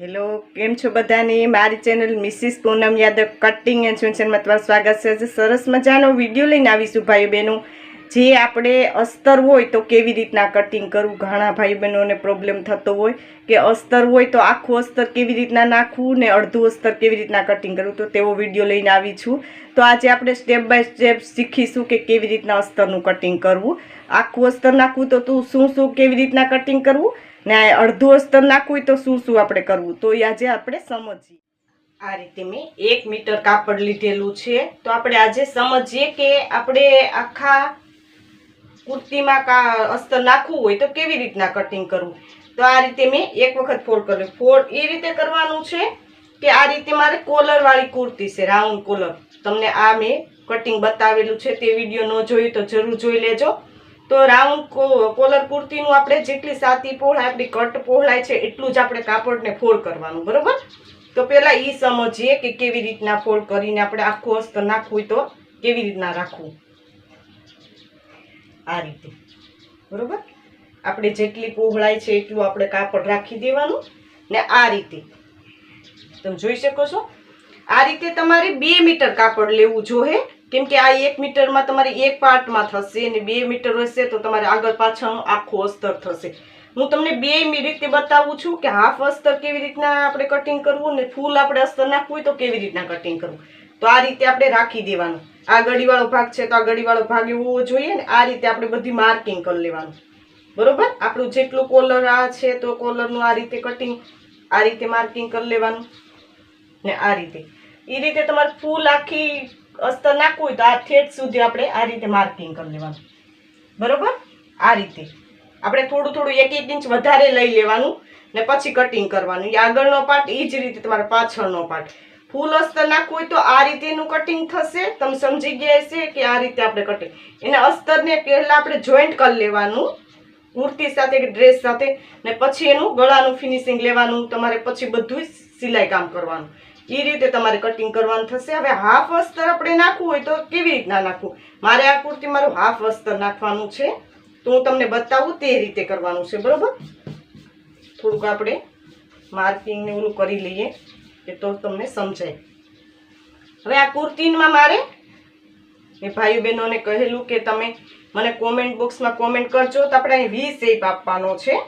Hello, કેમ છો બધાની? મારી channel Mrs Poonam Yadav cutting and ફેશનમાં તમારું સ્વાગત છે. સરસ મજાનો વીડિયો લઈને આવીશું ભાઈ બહેનો. જે આપણે અસ્તર હોય તો કેવી રીતના કટિંગ કરવું, ઘણા ભાઈ બહેનોને પ્રોબ્લેમ થતો હોય કે અસ્તર હોય તો આખું અસ્તર કેવી રીતના નાખવું ને અડધું અસ્તર કેવી રીતના કટિંગ કરવું, તો તેવો વીડિયો લઈને આવી છું. તો આજે આપણે સ્ટેપ બાય સ્ટેપ શીખીશું કે કેવી રીતના અસ્તરનું કટિંગ કરવું. આખું અસ્તર નાખવું તો તું શું શું કેવી રીતના કટિંગ કરવું ને અડધું અસ્તર નાખવું તો શું શું આપણે કરવું. તો એ આજે આપણે સમજીએ. આ રીતે મેં એક મીટર કાપડ લીધેલું છે. તો આપણે આજે સમજીએ કે આપણે આખા કુર્તીમાં કા અસ્તર નાખવું હોય તો કેવી રીતના કટિંગ કરવું? તો આ રીતે મેં એક વખત ફોલ્ડ કર્યું. ફોલ્ડ એ રીતે કરવાનું છે કે આ રીતે મારે કોલરવાળી કુર્તી છે રાઉન્ડ કોલર તમને આ મેં કટિંગ બતાવેલું છે તે વીડિયો ન જોયું તો જરૂર જોઈ લેજો. તો રાઉન્ડ કોલર કુર્તીનું આપણે જેટલી સાતી પહોળાઈ આપણી કટ પહોળાય છે એટલું જ આપણે કાપડને ફોલ્ડ કરવાનું, બરાબર? તો પહેલાં એ સમજીએ કે કેવી રીતના ફોલ્ડ કરીને આપણે આખું અસ્તર નાખવું તો કેવી રીતના રાખવું? આ રીતે. બરોબર? આપણે જેટલી પહોળાઈ છે એટલું આપણે કાપડ રાખી દેવાનું ને આ રીતે. તમે જોઈ શકો છો? આ રીતે તમારે બે મીટર કાપડ લેવું જોઈએ કેમ કે આ એક મીટરમાં તમારે એક પાર્ટમાં થશે અને બે મીટર હશે તો તમારે આગળ પાછળનું આખું અસ્તર થશે. હું તમને બે રીતે બતાવું છું કે હાફ અસ્તર કેવી રીતના આપણે કટિંગ કરવું ને ફૂલ આપણે અસ્તર નાખવું હોય તો કેવી રીતના કટિંગ કરવું. તો આ રીતે આપણે રાખી દેવાનું. આ ગળીવાળો ભાગ છે તો આ ગળીવાળો ભાગ એવો જોઈએ ને, આ રીતે આપણે બધી માર્કિંગ કરી લેવાનું. બરોબર? આપણું જેટલું કોલર આ છે તો કોલરનું આ રીતે કટિંગ આ રીતે માર્કિંગ કરી લેવાનું ને આ રીતે. એ રીતે તમારે ફૂલ આખી અસ્તર નાખવું હોય તો આ ઠેઠ સુધી આપણે આ રીતે માર્કિંગ કરી લેવાનું. બરોબર? આ રીતે. આપણે થોડું થોડું એક એક ઇંચ વધારે લઈ લેવાનું ને પછી કટિંગ કરવાનું. એ આગળનો પાર્ટ એ જ રીતે તમારે પાછળનો પાર્ટ ફૂલ અસ્તર નાખવું હોય તો આ રીતેનું કટિંગ થશે? તમે સમજી ગયા છે કે આ રીતે આપણે કટિંગ એને અસ્તરને પહેલાં આપણે જોઈન્ટ કરી લેવાનું કુર્તી સાથે કે ડ્રેસ સાથે, ને પછી એનું ગળાનું ફિનિશિંગ લેવાનું, તમારે પછી બધું સિલાઈ કામ કરવાનું. એ રીતે તમારે કટિંગ કરવાનું થશે. હવે હાફ અસ્તર આપણે નાખવું હોય તો કેવી રીતના નાખવું? મારે આ કુર્તી મારું હાફ અસ્તર નાખવાનું છે. તો હું તમને બતાવું તે રીતે કરવાનું છે, બરાબર? થોડુંક આપણે માર્કિંગને ઓલું કરી લઈએ. કે તો તમને સમજાય. હવે આ કુર્તીમાં મારે મેં ભાઈ બહેનોને કહેલું કે તમે મને કોમેન્ટ બોક્સમાં કોમેન્ટ કરજો. તો આપણે અહીં વી શેપ આપવાનો છે.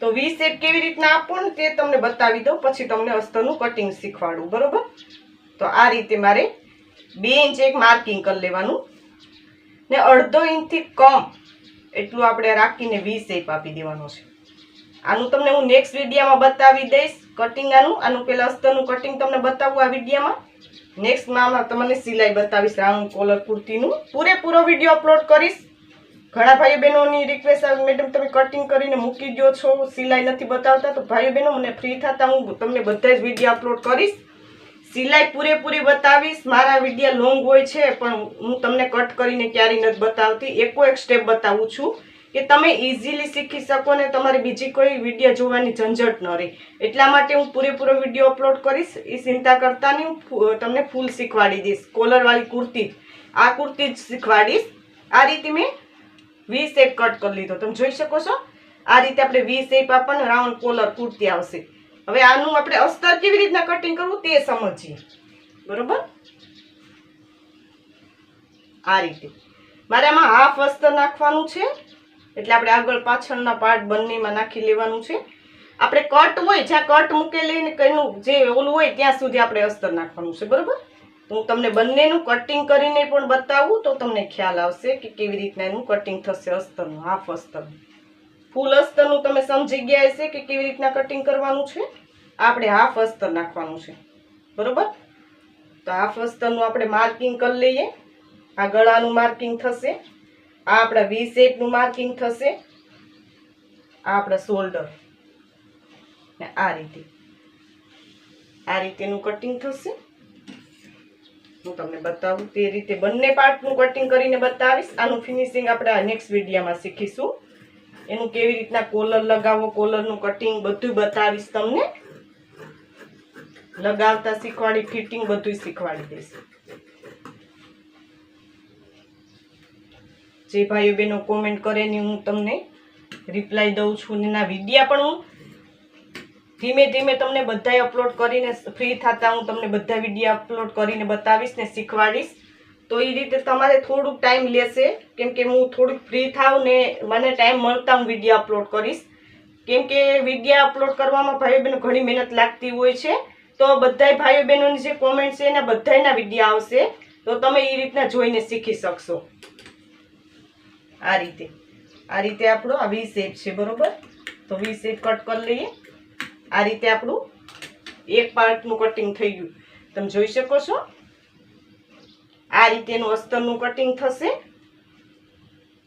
તો વી શેપ કેવી રીતના આપો ને તે તમને બતાવી દઉં. પછી તમને અસ્તરનું કટિંગ શીખવાડું. બરાબર? તો આ રીતે મારે બે ઇંચ એક માર્કિંગ કરી લેવાનું. ને અડધો ઇંચથી કમ એટલું આપણે રાખીને વી શેપ આપી દેવાનો છે. આનું તમને હું નેક્સ્ટ વિડીયામાં બતાવી દઈશ કટિંગ આનું આનું પેલા અસ્તરનું કટિંગ તમને બતાવું આ વિડીયામાં. નેક્સ્ટમાં તમને સિલાઈ બતાવીશ રાઉન્ડ કોલર કુર્તીનું. પૂરેપૂરો વીડિયો અપલોડ કરીશ. ઘણા ભાઈ બહેનોની રિક્વેસ્ટ આવી મેડમ તમે કટિંગ કરીને મૂકી દો છો, સિલાઈ નથી બતાવતા, તો ભાઈ બહેનો મને ફ્રી થતા હું તમને બધા જ વીડિયો અપલોડ કરીશ. સિલાઈ પૂરેપૂરી બતાવીશ. મારા વિડીયા લોંગ હોય છે, પણ હું તમને કટ કરીને ક્યારેય નથી બતાવતી. એકો એક સ્ટેપ બતાવું છું. કે તમે ઇઝીલી શીખી શકો ને તમારે બીજી કોઈ વીડિયો જોવાની ઝંઝટ ન રહે. એટલા માટે હું પૂરેપૂરો વીડિયો અપલોડ કરીશ. એ ચિંતા કરતા નહીં. હું તમને ફૂલ શીખવાડી દઈશ. કોલરવાળી કુર્તી. આ કુર્તી જ શીખવાડીશ. આ રીતે મેં વી શેપ કટ કરી લીધો. તમે જોઈ શકો છો? આ રીતે આપણે વી શેપ આપણને રાઉન્ડ કોલર કુર્તી આવશે. હવે આનું આપણે અસ્તર કેવી રીતના કટિંગ કરવું તે સમજીએ. બરોબર? આ રીતે. મારે આમાં હાફ અસ્તર નાખવાનું છે. એટલે આપણે આગળ પાછળના પાર્ટ બંનેમાં નાખી લેવાનું છે. આપણે કટ હોય, જ્યાં કટ મૂકેલી ને કઈનું જે ઓલું હોય ત્યાં સુધી આપણે અસ્તર નાખવાનું છે, બરોબર? હું તમને બંનેનું કટિંગ કરીને પણ બતાવું તો તમને ખ્યાલ આવશે કે કેવી રીતના એનું કટિંગ થશે અસ્તરનું હાફ અસ્તરનું. ફૂલ અસ્તરનું તમે સમજી ગયા હશે કે કેવી રીતના કટિંગ કરવાનું છે? આપણે હાફ અસ્તર નાખવાનું છે, બરોબર? તો હાફ અસ્તરનું આપણે માર્કિંગ કરી લઈએ. આ ગળાનું માર્કિંગ થશે. આ આપણા વી શેપનું માર્કિંગ થશે. આ આપણા શોલ્ડર ને આ રીતે. આ રીતેનું કટિંગ થશે. હું તમને બતાવું તે રીતે બંને પાર્ટનું કટિંગ કરીને બતાવીશ. આનું ફિનિશિંગ આપણે નેક્સ્ટ વિડીયામાં શીખીશું. એનું કેવી રીતના કોલર લગાવવો કોલરનું કટિંગ બધું બતાવીશ તમને. લગાવતા શીખવાડી ફિટિંગ બધું શીખવાડી દઈશ. જે ભાઈઓ બહેનો કોમેન્ટ કરે ને હું તમને રિપ્લાય દઉં છું ને એના વિડીયા પણ હું ધીમે ધીમે તમને બધાય અપલોડ કરીને ફ્રી થતા હું તમને બધા વિડીયા અપલોડ કરીને બતાવીશ ને શીખવાડીશ. તો એ રીતે તમારે થોડુંક ટાઈમ લેશે. કેમ કે હું થોડુંક ફ્રી થાવ ને મને ટાઈમ મળતા હું વીડિયો અપલોડ કરીશ. કેમ કે વીડિયો અપલોડ કરવામાં ભાઈઓ બહેનો ઘણી મહેનત લાગતી હોય છે. તો બધાય ભાઈઓ બહેનોની જે કોમેન્ટ છે એના બધાયના વીડિયો આવશે. તો તમે એ રીતના જોઈને શીખી શકશો. આ રીતે. આ રીતે આપણો આ વી શેપ છે, બરોબર? તો વી શેપ કટ કરી લઈએ. આ રીતે આપણું એક પાર્ટનું કટિંગ થઈ ગયું. તમે જોઈ શકો છો? આ રીતેનું અસ્તરનું કટિંગ થશે.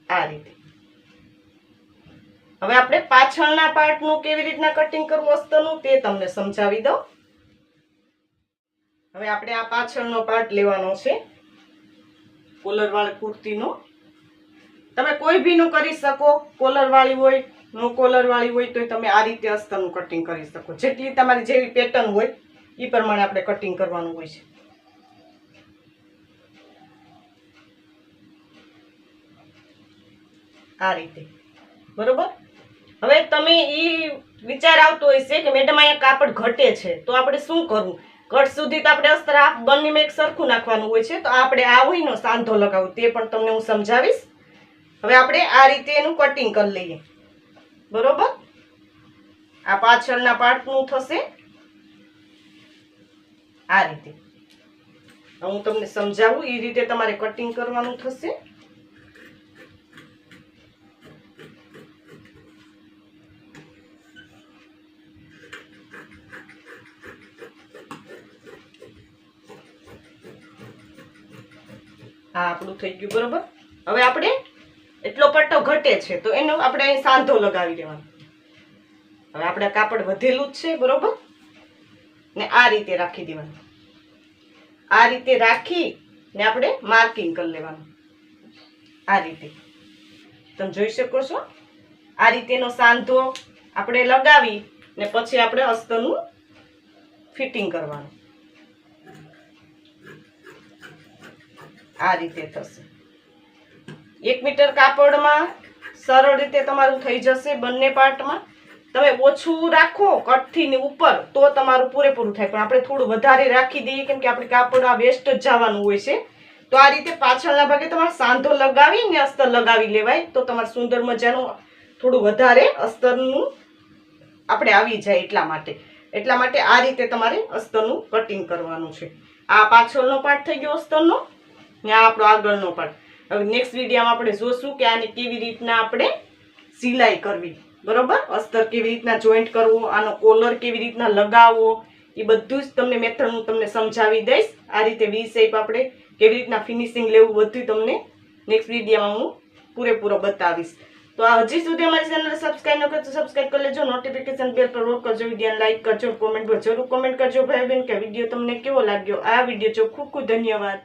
આ રીતે. હવે આપણે પાછળના પાર્ટનું કેવી રીતના કટિંગ કરવું અસ્તરનું તે તમને સમજાવી દઉં. હવે આપણે આ પાછળનો પાર્ટ લેવાનો છે. કોલરવાળી કુર્તીનો. તમે કોઈ ભીનું કરી શકો કોલર વાળી હોય, નો કોલર વાળી હોય તો તમે આ રીતે અસ્તરનું કટિંગ કરી શકો. જેટલી તમારી જેવી પેટર્ન હોય એ પ્રમાણે આપણે કટિંગ કરવાનું હોય છે. આ રીતે. બરોબર? હવે તમે એ વિચાર આવતો હોય છે કે મેડમ અહીંયા કાપડ ઘટે છે, તો આપણે શું કરવું? ઘટ સુધી તો આપણે અસ્ત્ર હાફ બંનેમાં એક સરખું નાખવાનું હોય છે, તો આપણે આ હોય ને સાંધો લગાવું, તે પણ તમને હું સમજાવીશ. હવે આપણે આ રીતે એનું કટિંગ કરી લઈએ. બરોબર? આ પાછળના પાર્ટનું થશે. આ રીતે. હું તમને સમજાવું એ રીતે તમારે કટિંગ કરવાનું થશે. આ આપણું થઈ ગયું, બરોબર? હવે આપણે એટલો પટ્ટો ઘટે છે, તો એનો આપણે અહીં સાંધો લગાવી દેવાનો હવે આપણે કાપડ વધેલું જ છે, બરોબર? ને આ રીતે રાખી દેવાનું. આ રીતે રાખી ને આપણે માર્કિંગ કરી લેવાનું. આ રીતે. તમે જોઈ શકો છો? આ રીતેનો સાંધો આપણે લગાવી ને પછી આપણે અસ્તરનું ફિટિંગ કરવાનું. આ રીતે થશે. એક મીટર કાપડમાં સરળ રીતે તમારું થઈ જશે બંને પાર્ટમાં. તમે ઓછું રાખો કટથી ઉપર તો તમારું પૂરેપૂરું થાય. પણ આપણે થોડું વધારે રાખી દઈએ કેમ કે આપણે કાપડ આ વેસ્ટ જ જવાનું હોય છે. તો આ રીતે પાછળના ભાગે તમારે સાંધો લગાવી ને અસ્તર લગાવી લેવાય. તો તમારે સુંદર મજાનું થોડું વધારે અસ્તરનું આપણે આવી જાય એટલા માટે. એટલા માટે આ રીતે તમારે અસ્તરનું કટિંગ કરવાનું છે. આ પાછળનો પાર્ટ થઈ ગયો અસ્તરનો. ને આ આપણો આગળનો પાર્ટ હવે નેક્સ્ટ વિડીયોમાં આપણે જોશું કે આને કેવી રીતના આપણે સિલાઈ કરવી. બરોબર? અસ્તર કેવી રીતના જોઈન્ટ કરવો, આનો કોલર કેવી રીતના લગાવવો, એ બધું જ તમને મેથડ હું તમને સમજાવી દઈશ. આ રીતે વી શેપ આપણે કેવી રીતના ફિનિશિંગ લેવું બધું તમને નેક્સ્ટ વિડીયોમાં હું પૂરેપૂરો બતાવીશ. તો આ હજી સુધી અમારી ચેનલ સબસ્ક્રાઇબ ન કરો તો સબસ્ક્રાઇબ કરી લેજો. નોટિફિકેશન બેલ પર રોક કરજો વીડિયો લાઈક કરજો કોમેન્ટ પર જરૂર કોમેન્ટ કરજો. ભાઈ બેન કે વીડિયો તમને કેવો લાગ્યો? આ વીડિયો જો ખૂબ ખૂબ ધન્યવાદ.